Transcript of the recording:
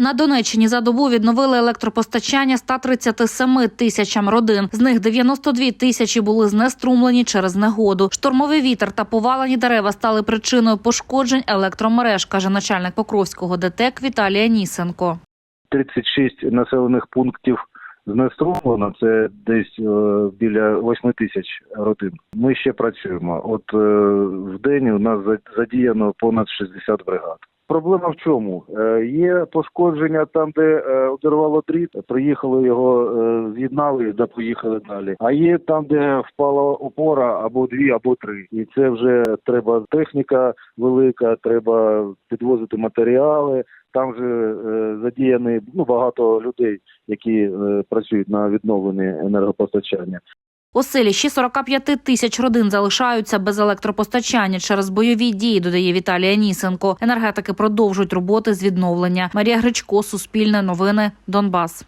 На Донеччині за добу відновили електропостачання 137 тисячам родин. З них 92 тисячі були знеструмлені через негоду. Штормовий вітер та повалені дерева стали причиною пошкоджень електромереж, каже начальник Покровського ДТЕК Віталія Нісенко. 36 населених пунктів знеструмлено, це десь е, біля 8 тисяч родин. Ми ще працюємо. От е, в день у нас за- задіяно понад 60 бригад. Проблема в чому? Е, є пошкодження там, де е, одервало дріт, приїхали його, е, з'єднали та поїхали далі. А є там, де впала опора або дві, або три. І це вже треба техніка велика, треба підвозити матеріали. Там же е, задіяні ну, багато людей, які е, працюють на відновленні енергопостачання. У селі ще 45 тисяч родин залишаються без електропостачання через бойові дії, додає Віталія Нісенко. Енергетики продовжують роботи з відновлення. Марія Гречко, Суспільне новини, Донбас.